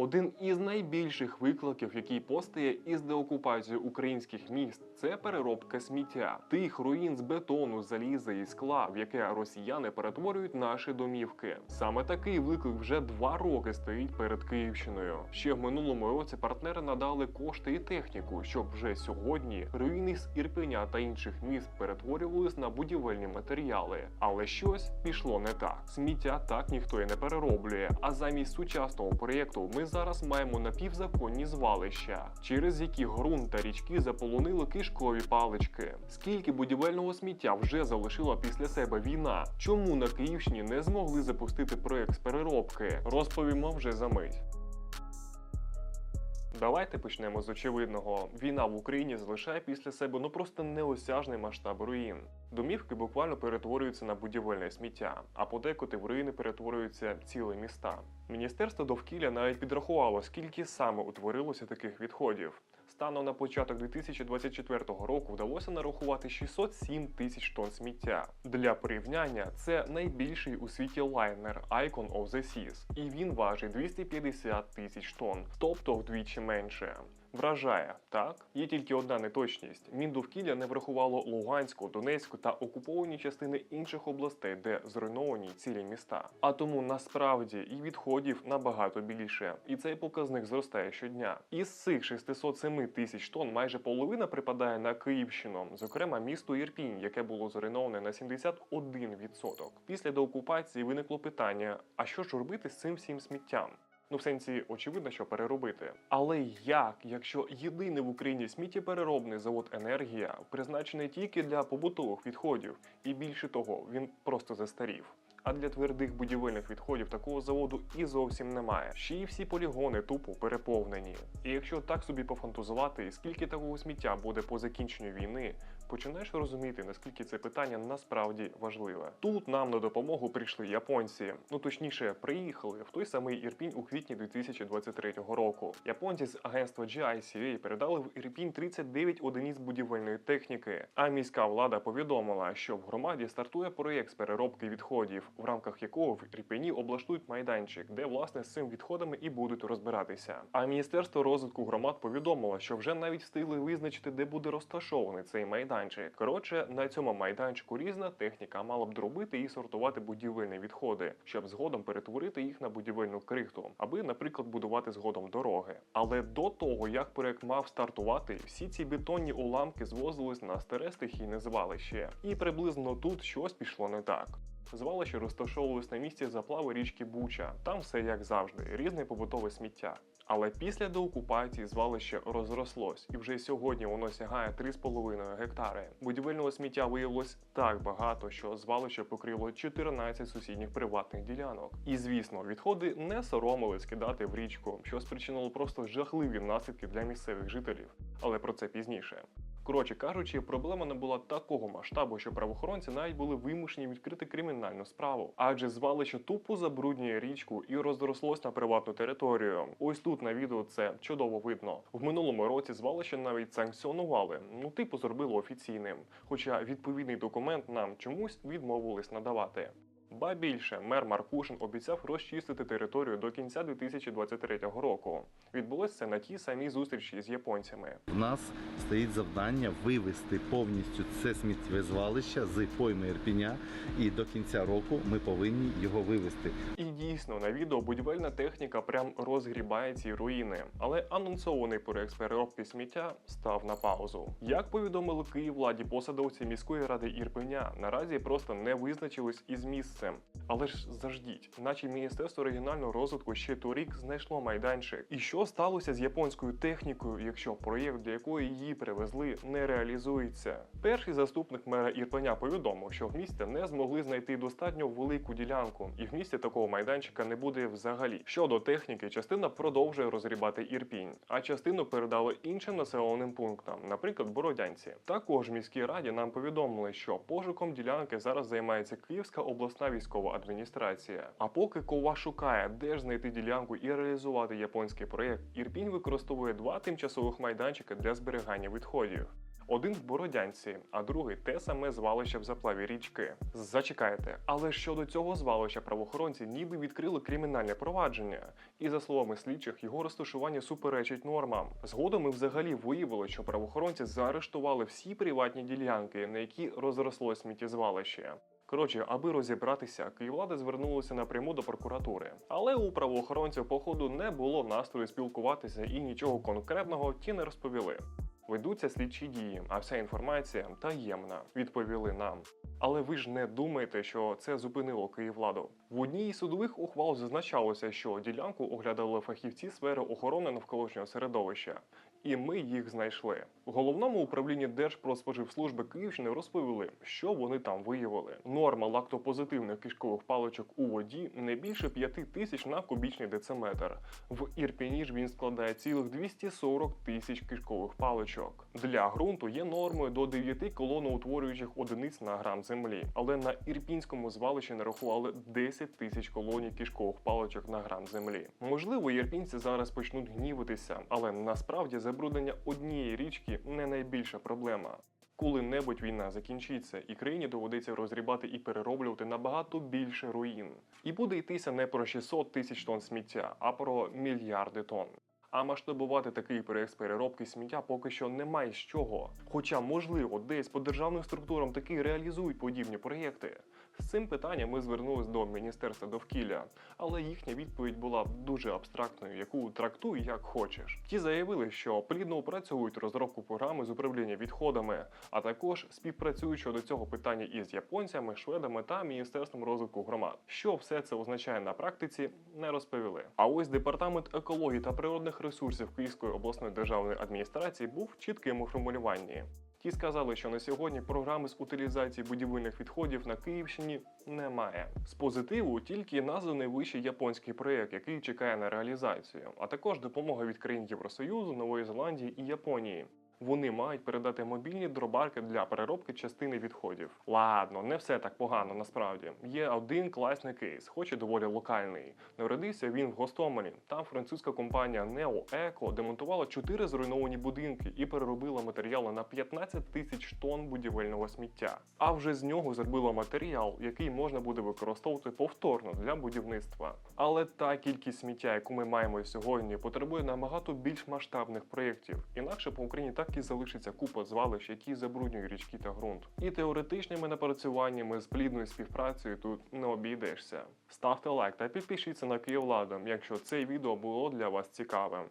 Один із найбільших викликів, який постає із деокупацією українських міст, це переробка сміття, тих руїн з бетону, заліза і скла, в яке росіяни перетворюють наші домівки. Саме такий виклик вже два роки стоїть перед Київщиною. Ще в минулому році партнери надали кошти і техніку, щоб вже сьогодні руїни з Ірпеня та інших міст перетворювались на будівельні матеріали. Але щось пішло не так. Сміття так ніхто і не перероблює. А замість сучасного проєкту ми зараз маємо напівзаконні звалища, через які ґрунт та річки заполонили кишкові палички. Скільки будівельного сміття вже залишила після себе війна? Чому на Київщині не змогли запустити проект з переробки? Розповімо вже за мить. Давайте почнемо з очевидного. Війна в Україні залишає після себе ну просто неосяжний масштаб руїн. Домівки буквально перетворюються на будівельне сміття, а подекуди в руїни перетворюються цілі міста. Міністерство довкілля навіть підрахувало, скільки саме утворилося таких відходів. Станом на початок 2024 року вдалося нарахувати 607 тисяч тонн сміття. Для порівняння це найбільший у світі лайнер Icon of the Seas, і він важить 250 тисяч тонн, тобто вдвічі менше. Вражає, так? Є тільки одна неточність: Міндовкілля не врахувало Луганську, Донецьку та окуповані частини інших областей, де зруйновані цілі міста. А тому насправді і відходів набагато більше, і цей показник зростає щодня. Із цих 607 тисяч тонн майже половина припадає на Київщину, зокрема місто Ірпінь, яке було зруйноване на 71%. Після деокупації виникло питання: а що ж робити з цим всім сміттям? Ну, в сенсі, очевидно, що переробити. Але як, якщо єдиний в Україні сміттєпереробний завод енергія призначений тільки для побутових відходів, і більше того, він просто застарів. А для твердих будівельних відходів такого заводу і зовсім немає. Ще й всі полігони тупо переповнені. І якщо так собі пофантазувати, скільки такого сміття буде по закінченню війни, починаєш розуміти, наскільки це питання насправді важливе. Тут нам на допомогу прийшли японці. Ну точніше, приїхали в той самий Ірпінь у квітні 2023 року. Японці з агентства GICA передали в Ірпінь 39 одиниць будівельної техніки. А міська влада повідомила, що в громаді стартує проєкт з переробки відходів, в рамках якого в Ірпені облаштують майданчик, де власне з цим відходами і будуть розбиратися. А міністерство розвитку громад повідомило, що вже навіть встигли визначити, де буде розташований цей майданчик. Коротше, на цьому майданчику різна техніка мала б дробити і сортувати будівельні відходи, щоб згодом перетворити їх на будівельну крихту, аби, наприклад, будувати згодом дороги. Але до того, як проект мав стартувати, всі ці бетонні уламки звозились на старе стихійне звалище, і приблизно тут щось пішло не так. Звалище розташовувалось на місці заплави річки Буча. Там все як завжди, різне побутове сміття. Але після деокупації звалище розрослось, і вже сьогодні воно сягає 3,5 гектари. Будівельного сміття виявилось так багато, що звалище покрило 14 сусідніх приватних ділянок. І звісно, відходи не соромили скидати в річку, що спричинило просто жахливі наслідки для місцевих жителів. Але про це пізніше. Коротше кажучи, проблема не була такого масштабу, що правоохоронці навіть були вимушені відкрити кримінальну справу, адже звалище тупо забруднює річку і розрослось на приватну територію. Ось тут на відео це чудово видно. В минулому році звалище навіть санкціонували, ну типу зробили офіційним. Хоча відповідний документ нам чомусь відмовились надавати. Ба більше, мер Маркушин обіцяв розчистити територію до кінця 2023 року. Відбулося це на тій самій зустрічі з японцями. У нас стоїть завдання вивести повністю це сміттєзвалище з пойми Ірпіня, і до кінця року ми повинні його вивести. І дійсно на відео будівельна техніка прям розгрібає ці руїни, але анонсований проект з переробки сміття став на паузу. Як повідомили Київладі посадовці міської ради Ірпеня, наразі просто не визначились із місцем. Але ж заждіть, наче міністерство регіонального розвитку ще торік знайшло майданчик. І що сталося з японською технікою, якщо проєкт, для якої її привезли, не реалізується? Перший заступник мера Ірпеня повідомив, що в місті не змогли знайти достатньо велику ділянку, і в місті такого майданчика не буде взагалі. Щодо техніки, частина продовжує розгрібати Ірпінь, а частину передали іншим населеним пунктам, наприклад, Бородянці. Також в міській раді нам повідомили, що пошуком ділянки зараз займається Київська обласна військова адміністрація. А поки Кова шукає, де ж знайти ділянку і реалізувати японський проєкт, Ірпінь використовує два тимчасових майданчики для зберігання відходів. Один в Бородянці, а другий те саме звалище в заплаві річки. Зачекайте, але щодо цього звалища правоохоронці ніби відкрили кримінальне провадження, і за словами слідчих, його розташування суперечить нормам. Згодом ми взагалі виявили, що правоохоронці заарештували всі приватні ділянки, на які розросло сміттєзвалище. Коротше, аби розібратися, Київлада звернулася напряму до прокуратури. Але у правоохоронців, походу, не було настрою спілкуватися і нічого конкретного ті не розповіли. Ведуться слідчі дії, а вся інформація таємна, відповіли нам. Але ви ж не думаєте, що це зупинило Київладу. В одній із судових ухвал зазначалося, що ділянку оглядали фахівці сфери охорони навколишнього середовища, і ми їх знайшли. В головному управлінні Держпродспоживслужби Київщини розповіли, що вони там виявили. Норма лактопозитивних кишкових паличок у воді не більше 5 тисяч на кубічний дециметр. В Ірпіні ж він складає цілих 240 тисяч кишкових паличок. Для ґрунту є нормою до 9 колоноутворюючих одиниць на грам землі, але на ірпінському звалищі нарахували 10 тисяч колоній кишкових паличок на грам землі. Можливо, ірпінці зараз почнуть гнівитися, але насправді забруднення однієї річки не найбільша проблема. Коли-небудь війна закінчиться, і країні доведеться розрібати і перероблювати набагато більше руїн. І буде йтися не про 600 тисяч тонн сміття, а про мільярди тонн. А масштабувати такий проєкт з переробки сміття поки що немає з чого. Хоча, можливо, десь по державним структурам таки реалізують подібні проєкти. З цим питанням ми звернулись до Міністерства довкілля, але їхня відповідь була дуже абстрактною, яку трактуй як хочеш. Ті заявили, що плідно опрацьовують розробку програми з управління відходами, а також співпрацюють щодо цього питання із японцями, шведами та міністерством розвитку громад. Що все це означає на практиці, не розповіли. А ось департамент екології та природних ресурсів Київської обласної державної адміністрації був чітким у формулюванні. Ті сказали, що на сьогодні програми з утилізації будівельних відходів на Київщині немає. З позитиву тільки названий вищий японський проєкт, який чекає на реалізацію, а також допомога від країн Євросоюзу, Нової Зеландії і Японії. Вони мають передати мобільні дробарки для переробки частини відходів. Ладно, не все так погано насправді. Є один класний кейс, хоч і доволі локальний. Народився він в Гостомелі. Там французька компанія Neo Eco демонтувала чотири зруйновані будинки і переробила матеріали на 15 тисяч тонн будівельного сміття. А вже з нього зробила матеріал, який можна буде використовувати повторно для будівництва. Але та кількість сміття, яку ми маємо сьогодні, потребує набагато більш масштабних проєктів. Інакше по Україні так і залишиться купа звалищ, які забруднюють річки та ґрунт. І теоретичними напрацюваннями з плідною співпрацею тут не обійдешся. Ставте лайк та підпишіться на Київладом, якщо це відео було для вас цікавим.